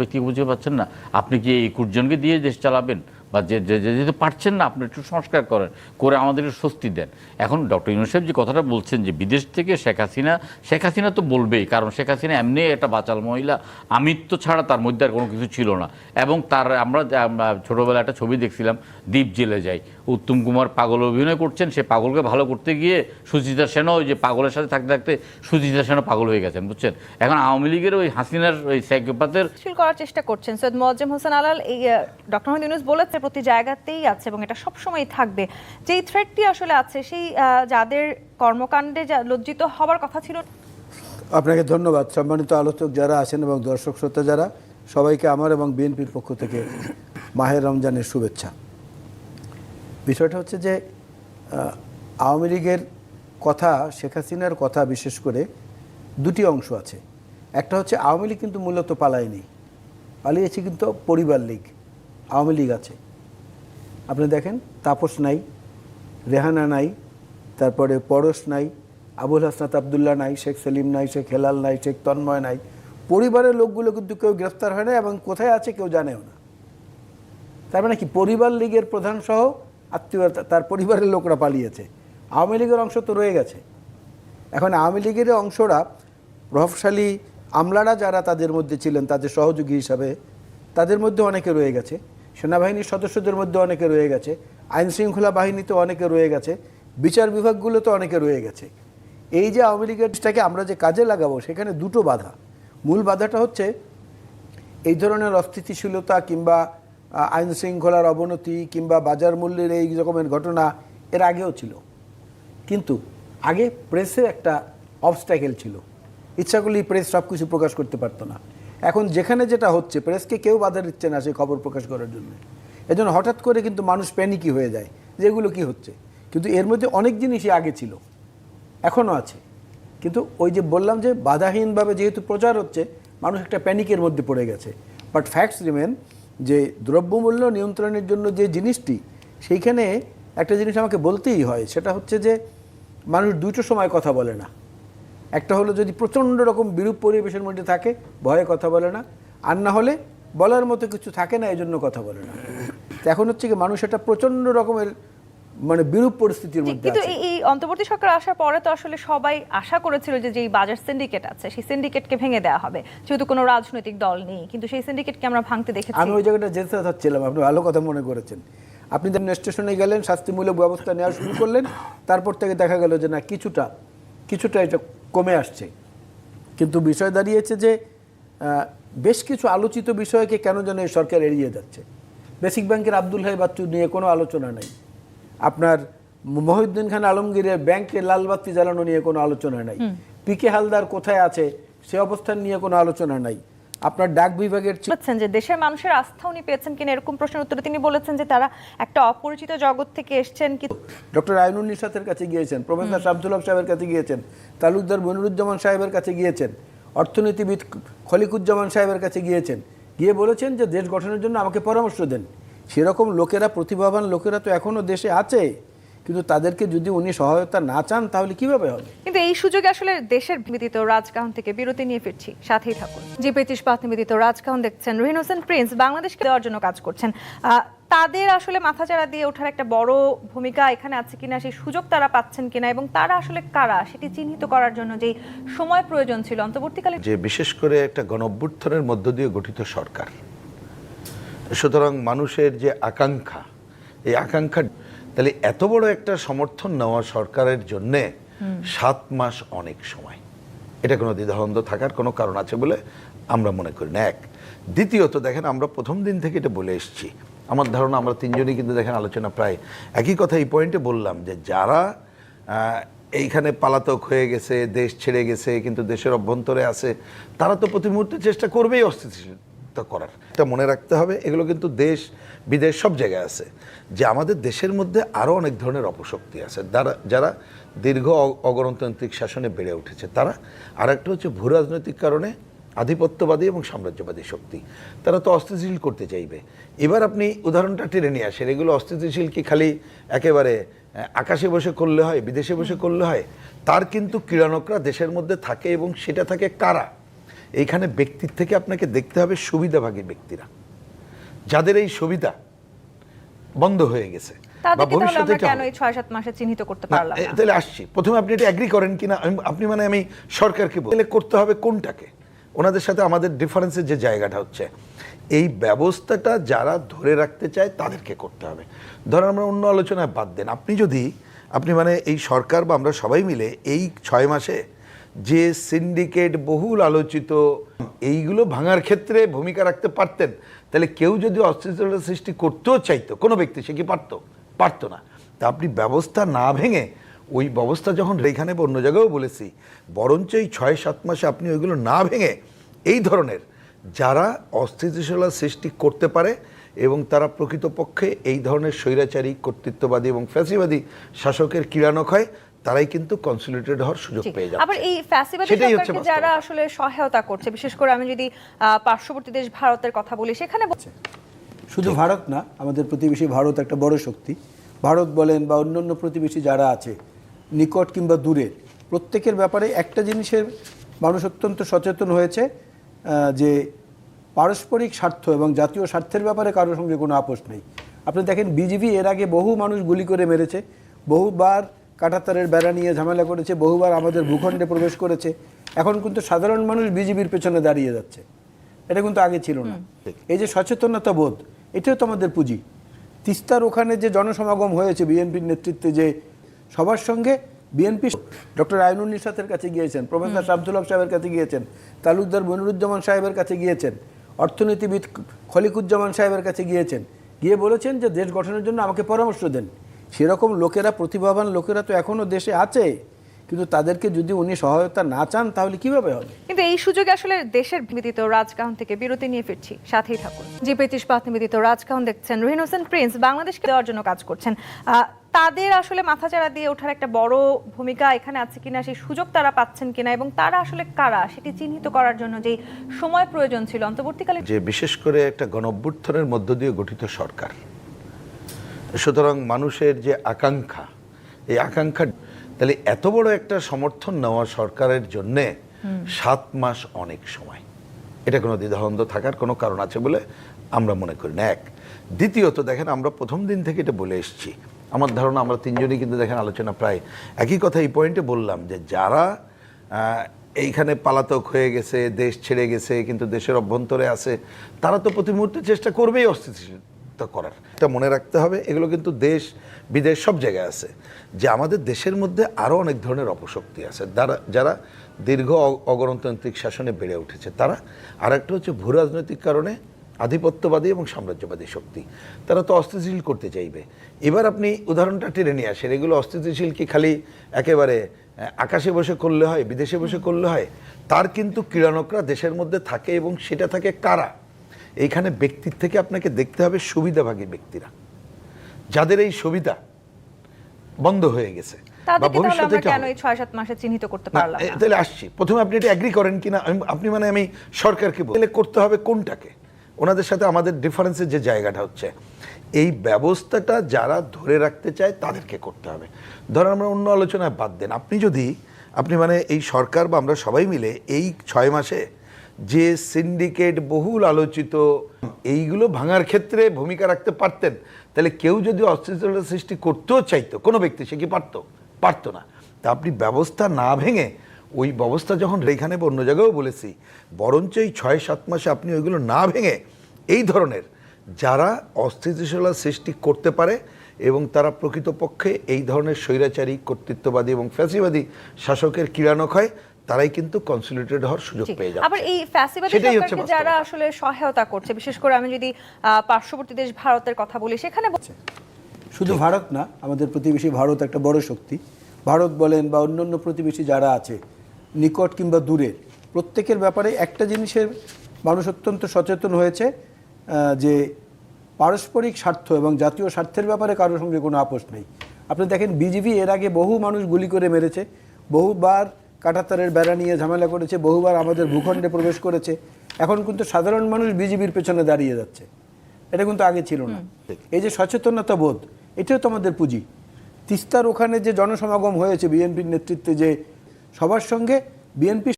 ব্যক্তি বুঝতে পারছেন না। আপনি কি এই কুটজনকে দিয়ে দেশ চালাবেন? বা যে যেহেতু পারছেন না আপনি একটু সংস্কার করেন, করে আমাদেরকে স্বস্তি দেন। এখন ডক্টর ইউনুসেফ যে কথাটা বলছেন যে বিদেশ থেকে শেখ হাসিনা শেখ হাসিনা তো বলবেই, কারণ শেখ হাসিনা এমনি একটা বাচাল মহিলা, আমিত্ব ছাড়া তার মধ্যে আর কোনো কিছু ছিল না। এবং তার, আমরা ছোটবেলায় একটা ছবি দেখছিলাম, দ্বীপ জেলে যাই উত্তম কুমার পাগল অভিনয় করছেন, সে পাগলকে ভালো করতে গিয়ে সুচিতা সেনও ওই যে পাগলের সাথে থাকতে থাকতে সুচিতা সেনও পাগল হয়ে গেছেন, বুঝছেন? এখন আওয়ামী লীগের ওই হাসিনার ওই সাইকোপ্যাথের করার চেষ্টা করছেন। সৈয়দ মোয়াজ্জেম হোসেন আলাল, এই ডক্টর মোহাম্মদ ইউনুস বলেছে প্রতি জায়গাতেই আছে এবং এটা সবসময় থাকবে। যেই থ্রেটটি আসলে আছে, সেই যাদের কর্মকাণ্ডে যা লজ্জিত হবার কথা ছিল আপনাকে ধন্যবাদ। সম্মানিত আলোচক যারা আছেন এবং দর্শক শ্রোতা যারা, সবাইকে আমার এবং বিএনপির পক্ষ থেকে মাহের রমজানের শুভেচ্ছা। বিষয়টা হচ্ছে যে আওয়ামী লীগের কথা, শেখ হাসিনার কথা বিশেষ করে দুটি অংশ আছে। একটা হচ্ছে আওয়ামী লীগ কিন্তু মূলত পালায়নি, পালিয়েছে কিন্তু পরিবার লীগ, আওয়ামী লীগ আছে। আপনি দেখেন, তাপস নাই, রেহানা নাই, তারপরে পরশ নাই, আবুল হাসনাত আবদুল্লাহ নাই, শেখ সেলিম নাই, শেখ হেলাল নাই, শেখ তন্ময় নাই। পরিবারের লোকগুলো কিন্তু কেউ গ্রেফতার হয় না এবং কোথায় আছে কেউ জানেও না। তার মানে কি, পরিবার লীগের প্রধান সহ আত্মীয় তার পরিবারের লোকরা পালিয়েছে। আওয়ামী লীগের অংশ তো রয়ে গেছে। এখন আওয়ামী লীগের অংশরা, প্রভাবশালী আমলারা যারা তাদের মধ্যে ছিলেন, তাদের সহযোগী হিসাবে তাদের মধ্যে অনেকে রয়ে গেছে। সেনাবাহিনীর সদস্যদের মধ্যে অনেকে রয়ে গেছে, আইন শৃঙ্খলা বাহিনীতে অনেকে রয়ে গেছে, বিচার বিভাগগুলোতে অনেকে রয়ে গেছে। এই যে আওয়ামী লীগেরটাকে আমরা যে কাজে লাগাবো, সেখানে দুটো বাধা। মূল বাধাটা হচ্ছে এই ধরনের অস্থিতিশীলতা কিংবা আইন শৃঙ্খলার অবনতি কিংবা বাজার মূল্যের এই রকমের ঘটনা এর আগেও ছিল। কিন্তু আগে প্রেসে একটা অবস্ট্যাকেল ছিল। ইচ্ছা করলেই প্রেস সব কিছু প্রকাশ করতে পারতো না। এখন যেখানে যেটা হচ্ছে প্রেসকে কেউ বাধা দিচ্ছে না সেই খবর প্রকাশ করার জন্য। এজন্য হঠাৎ করে কিন্তু মানুষ প্যানিকি হয়ে যায় যে এগুলো কী হচ্ছে। কিন্তু এর মধ্যে অনেক জিনিসই আগে ছিল, এখনও আছে। কিন্তু ওই যে বললাম যে বাধাহীনভাবে যেহেতু প্রচার হচ্ছে, মানুষ একটা প্যানিকের মধ্যে পড়ে গেছে। বাট ফ্যাক্টস রিমেন যে দ্রব্যমূল্য নিয়ন্ত্রণের জন্য যে জিনিসটি, সেইখানে একটা জিনিস আমাকে বলতেই হয়, সেটা হচ্ছে যে মানুষ দুটো সময় কথা বলে না। একটা হলো যদি প্রচণ্ড রকম বিরূপ পরিবেশের মধ্যে থাকে ভয়ে কথা বলে না। আর না হলে বলার মতো কিছু থাকে না এই জন্য কথা বলে না। তো এখন হচ্ছে কি মানুষ একটা প্রচণ্ড রকমের মানে বিরূপ পরিস্থিতির মধ্যে কিন্তু এই- অন্তর্বর্তী সরকার আসার পরে তো আসলে সবাই আশা করেছিল যে যেই বাজার সিন্ডিকেট আছে সেই সিন্ডিকেটকে ভেঙে দেওয়া হবে। যেহেতু কোনো রাজনৈতিক দল নেই কিন্তু সেই সিন্ডিকেটকে আমরা ভাঙতে দেখেছি। আমি ওই জায়গাটা যেতে চাচ্ছিলাম আপনি ভালো কথা মনে করেছেন। আপনি যখন স্টেশনে গেলেন শাস্তিমূলক ব্যবস্থা নেওয়া শুরু করলেন তারপর থেকে দেখা গেল যে না কিছুটা কিছুটা এটা কমে আসছে। কিন্তু বিষয় দাঁড়িয়েছে যে বেশ কিছু আলোচিত বিষয়কে কেন যেন এই সরকার এড়িয়ে যাচ্ছে। বেসিক ব্যাংকের আব্দুল হাই বাচ্চু নিয়ে কোনো আলোচনা নাই। আপনার মহিউদ্দিন খান আলমগীরের ব্যাংকে লালবাতি জ্বালানো নিয়ে কোনো আলোচনা নাই। পি কে হালদার কোথায় আছে সে অবস্থান নিয়ে কোনো আলোচনা নাই। আপনার ডাক বিভাগের বলেছেন যে দেশের মানুষের আস্থা উনি পেয়েছেন কিনা এরকম প্রশ্নের উত্তরে তিনি বলেছেন যে তারা একটা অপরিচিত জগৎ থেকে এসছেন কি ডক্টর আইনুল নিশাতের কাছে গিয়েছেন প্রফেসর শামসুল হক সাহেবের কাছে গিয়েছেন তালুকদার মনিরুজ্জামান সাহেবের কাছে গিয়েছেন অর্থনীতিবিদ খলিকুজ্জামান সাহেবের কাছে গিয়েছেন গিয়ে বলেছেন যে দেশ গঠনের জন্য আমাকে পরামর্শ দেন। সেরকম লোকেরা প্রতিভাবান লোকেরা তো এখনও দেশে আছে। কিন্তু তাদেরকে যদি উনি সহায়তা না চান তাহলে কীভাবে হবে? কিন্তু এই সুযোগে আসলে দেশের বিদিত রাজকাহন থেকে বিরতি নিয়ে ফিরছি। সাথেই থাকুন। যে ব্রিটিশ পাত নিবেদিত রাজকাহন দেখছেন। রহিন হোসেন প্রিন্স বাংলাদেশকে দেওয়ার জন্য কাজ করছেন। তাদের আসলে মাথাচাড়া দিয়ে ওঠার একটা বড় ভূমিকা এখানে আছে কিনা সেই সুযোগ তারা পাচ্ছেন কিনা এবং তারা আসলে কারা সেটি চিহ্নিত করার জন্য যে সময় প্রয়োজন ছিল অন্তর্বর্তীকালে যে বিশেষ করে একটা গণঅভ্যুত্থানের মধ্য দিয়ে গঠিত সরকার। সুতরাং মানুষের যে আকাঙ্ক্ষা এই আকাঙ্ক্ষা তাহলে এত বড় একটা সমর্থন নেওয়া সরকারের জন্যে সাত মাস অনেক সময়। এটা কোনো দ্বিধাদ্বন্দ্ব থাকার কোনো কারণ আছে বলে আমরা মনে করি না। এক দ্বিতীয়ত দেখেন আমরা প্রথম দিন থেকে এটা বলে এসেছি। আমার ধারণা আমরা তিনজনই কিন্তু দেখেন আলোচনা প্রায় একই কথা এই পয়েন্টে বললাম যে যারা এইখানে পালাতক হয়ে গেছে দেশ ছেড়ে গেছে কিন্তু দেশের অভ্যন্তরে আছে তারা তো প্রতি মুহূর্তে চেষ্টা করবেই অস্থিতিশীলতা করার। এটা মনে রাখতে হবে, এগুলো কিন্তু দেশ, বিদেশ সব জায়গায় আছে। যে আমাদের দেশের মধ্যে আরও অনেক ধরনের অপশক্তি আছে। যারা যারা দীর্ঘ অগণতান্ত্রিক শাসনে বেড়ে উঠেছে, তারা আর একটা হচ্ছে ভূ রাজনৈতিক কারণে আধিপত্যবাদী এবং সাম্রাজ্যবাদী শক্তি। তারা তো অস্থিতিশীল করতে চাইবে। এবার আপনি উদাহরণটা টেনে নিয়ে আসেন, এগুলো অস্থিতিশীল কি খালি একেবারে আকাশে বসে করলে হয়, বিদেশে বসে করলে হয়? তার কিন্তু ক্রীড়ানকরা দেশের মধ্যে থাকে এবং সেটা থাকে কারা? এইখানে ব্যক্তির থেকে আপনাকে দেখতে হবে সুবিধাভাগী ব্যক্তিরা। যাদের এই সুবিধা বন্ধ হয়ে গেছে বা তাহলে ভবিষ্যতে কেন এই ছয় সাত মাসে চিহ্নিত করতে না, পারলাম তাহলে আসছি। প্রথমে আপনি এটা অ্যাগ্রি করেন কিনা? আপনি মানে আমি সরকারকে বলি। করতে হবে কোনটাকে? ওনাদের সাথে আমাদের ডিফারেন্সের যে জায়গাটা হচ্ছে এই ব্যবস্থাটা যারা ধরে রাখতে চায় তাদেরকে করতে হবে। ধরেন আমরা অন্য আলোচনায় বাদ দেন। আপনি যদি আপনি মানে এই সরকার বা আমরা সবাই মিলে এই ছয় মাসে যে সিন্ডিকেট বহুল আলোচিত, এইগুলো ভাঙার ক্ষেত্রে ভূমিকা রাখতে পারতেন। তাহলে কেউ যদি অস্থিরতা সৃষ্টি করতেও চাইতো, কোনো ব্যক্তি, সে কি পারতো? পারতো না। তা আপনি ব্যবস্থা না ভেঙে ওই ব্যবস্থা যখন এখানে বা অন্য জায়গায়ও বলেছি, বরঞ্চ এই ছয় সাত মাসে আপনি ওইগুলো না ভেঙে এই ধরনের যারা অস্থিতিশীলতা সৃষ্টি করতে পারে এবং তারা প্রকৃতপক্ষে এই ধরনের স্বৈরাচারী, কর্তৃত্ববাদী এবং ফ্যাসিবাদী শাসকের কিরানক হয় তারাই কিন্তু কনসুলেটেড হওয়ার সুযোগ পেয়ে যাচ্ছে। আবার এই ফ্যাসিবাদী সরকারকে যারা আসলে সহায়তা করছে বিশেষ করে আমি যদি পার্শ্ববর্তী দেশ ভারতের কথা বলি সেখানে শুধু ভারত না আমাদের প্রতিবেশী ভারত একটা বড় শক্তি। ভারত বলেন বা অন্যান্য প্রতিবেশী যারা আছে নিকট কিংবা দূরের প্রত্যেকের ব্যাপারে একটা জিনিসের মানুষ অত্যন্ত সচেতন হয়েছে আহ, যে পারস্পরিক স্বার্থ এবং জাতীয় স্বার্থের ব্যাপারে কারোর সঙ্গে কোনো আপোষ নেই। আপনি দেখেন বিজেপি এর আগে বহু মানুষ গুলি করে মেরেছে বহুবার কাটাতারের বেড়া নিয়ে ঝামেলা করেছে বহুবার আমাদের ভূখণ্ডে প্রবেশ করেছে। এখন কিন্তু সাধারণ মানুষ বিজেপির পেছনে দাঁড়িয়ে যাচ্ছে। এটা কিন্তু আগে ছিল না। এই যে সচেতনতা বোধ এটাও তো আমাদের পুঁজি। তিস্তার ওখানে যে জনসমাগম হয়েছে বিএনপির নেতৃত্বে যে সবার সঙ্গে বিএনপি ডক্টর আইনুল নিসাতের কাছে গিয়েছেন প্রফেসর শামসুল হক সাহেবের কাছে গিয়েছেন তালুকদার মনিরুজ্জামান সাহেবের কাছে গিয়েছেন অর্থনীতিবিদ খলিকুজ্জামান সাহেবের কাছে গিয়েছেন গিয়ে বলেছেন যে দেশ গঠনের জন্য আমাকে পরামর্শ দেন। সেরকম লোকেরা প্রতিভাবান লোকেরা তো এখনও দেশে আছে। কিন্তু তাদেরকে যদি উনি সহায়তা না চান তাহলে কীভাবে হবে? কিন্তু এই সুযোগে আসলে দেশের বিদিত রাজকাহন থেকে বিরতি নিয়ে ফিরছি। সাথেই থাকুন। জি ব্রিটিশ নিবেদিত রাজকাহন দেখছেন রহিন হোসেন প্রিন্স। বাংলাদেশকে দেওয়ার জন্য কাজ করছেন। আহ, তাদের আসলে মাথাচাড়া দিয়ে ওঠার একটা বড় ভূমিকা এখানে আছে কিনা সেই সুযোগ তারা পাচ্ছেন কিনা এবং তারা আসলে কারা সেটি চিহ্নিত করার জন্য যে সময় প্রয়োজন ছিল। অন্তর্বর্তীকালে যে বিশেষ করে একটা গণঅভ্যুত্থানের মধ্য দিয়ে গঠিত সরকার সুতরাং মানুষের যে আকাঙ্ক্ষা এই আকাঙ্ক্ষা তাহলে এত বড় একটা সমর্থন নেওয়া সরকারের জন্যে সাত মাস অনেক সময়। এটা কোনো দ্বিধাদ্বন্দ্ব থাকার কোনো কারণ আছে বলে আমরা মনে করি না। এক। দ্বিতীয়ত দেখেন আমরা প্রথম দিন থেকে এটা বলে এসেছি। আমার ধারণা আমরা তিনজনই কিন্তু দেখেন আলোচনা প্রায় একই কথা এই পয়েন্টে বললাম যে যারা এইখানে পালাতক হয়ে গেছে দেশ ছেড়ে গেছে কিন্তু দেশের অভ্যন্তরে আছে তারা তো প্রতি মুহূর্তে চেষ্টা করবেই অস্থিতিশীলতা করার। এটা মনে রাখতে হবে, এগুলো কিন্তু দেশ, বিদেশ সব জায়গায় আছে। যে আমাদের দেশের মধ্যে আরও অনেক ধরনের অপশক্তি আছে। যারা যারা দীর্ঘ অগণতান্ত্রিক শাসনে বেড়ে উঠেছে, তারা আর একটা হচ্ছে ভূ রাজনৈতিক কারণে আধিপত্যবাদী এবং সাম্রাজ্যবাদী শক্তি। তারা তো অস্থিতিশীল করতে চাইবে। এবার আপনি উদাহরণটা টেনে নিয়ে আসেন, এগুলো অস্থিতিশীল কি খালি একেবারে আকাশে বসে করলে হয়, বিদেশে বসে করলে হয়? তার কিন্তু ক্রীড়ানকরা দেশের মধ্যে থাকে এবং সেটা থাকে কারা? এইখানে ব্যক্তির থেকে আপনাকে দেখতে হবে সুবিধাভাগী ব্যক্তিরা। যাদের এই সুবিধা বন্ধ হয়ে গেছে বা তাহলে ভবিষ্যতে মাসে চিহ্নিত করতে পারলাম তাহলে আসছি। প্রথমে আপনি এটা অ্যাগ্রি করেন কিনা? আপনি মানে আমি সরকারকে বলি। করতে হবে কোনটাকে? ওনাদের সাথে আমাদের ডিফারেন্সের যে জায়গাটা হচ্ছে এই ব্যবস্থাটা যারা ধরে রাখতে চায় তাদেরকে করতে হবে। ধরেন আমরা অন্য আলোচনায় বাদ দেন। আপনি যদি আপনি মানে এই সরকার বা আমরা সবাই মিলে এই ছয় মাসে যে সিন্ডিকেট বহুল আলোচিত, এইগুলো ভাঙার ক্ষেত্রে ভূমিকা রাখতে পারতেন। তাহলে কেউ যদি অস্থিরতা সৃষ্টি করতেও চাইতো, কোনো ব্যক্তি, সে কি পারতো? পারতো না। তা আপনি ব্যবস্থা না ভেঙে ওই ব্যবস্থা যখন এখানে বা অন্য জায়গায়ও বলেছি, বরঞ্চ এই ছয়, সাত মাসে আপনি ওইগুলো না ভেঙে এই ধরনের যারা অস্থিতিশীলতা সৃষ্টি করতে পারে এবং তারা প্রকৃতপক্ষে এই ধরনের স্বৈরাচারী, কর্তৃত্ববাদী এবং ফ্যাসিবাদী শাসকের কিরানক হয় তারাই কিন্তু কনসুলেটেড হওয়ার সুযোগ। পেয়ে আবার এই ফ্যাসিবাদী সেটাই সরকারকে যারা আসলে সহায়তা করছে বিশেষ করে আমি যদি পার্শ্ববর্তী দেশ ভারতের কথা বলি সেখানে শুধু ভারত না আমাদের প্রতিবেশী ভারত একটা বড় শক্তি। ভারত বলেন বা অন্যান্য প্রতিবেশী যারা আছে নিকট কিংবা দূরের প্রত্যেকের ব্যাপারে একটা জিনিসের মানুষ অত্যন্ত সচেতন হয়েছে যে পারস্পরিক স্বার্থ এবং জাতীয় স্বার্থের ব্যাপারে কারোর সঙ্গে কোনো আপোষ নেই। আপনি দেখেন বিজেপি এর আগে বহু মানুষ গুলি করে মেরেছে বহুবার কাটাতারের বেড়া নিয়ে ঝামেলা করেছে বহুবার আমাদের ভূখণ্ডে প্রবেশ করেছে। এখন কিন্তু সাধারণ মানুষ বিজেপির পেছনে দাঁড়িয়ে যাচ্ছে। এটা কিন্তু আগে ছিল না। এই যে সচেতনতা বোধ এটাও তো আমাদের পুঁজি। তিস্তার ওখানে যে জনসমাগম হয়েছে বিএনপির নেতৃত্বে যে সবার সঙ্গে বিএনপি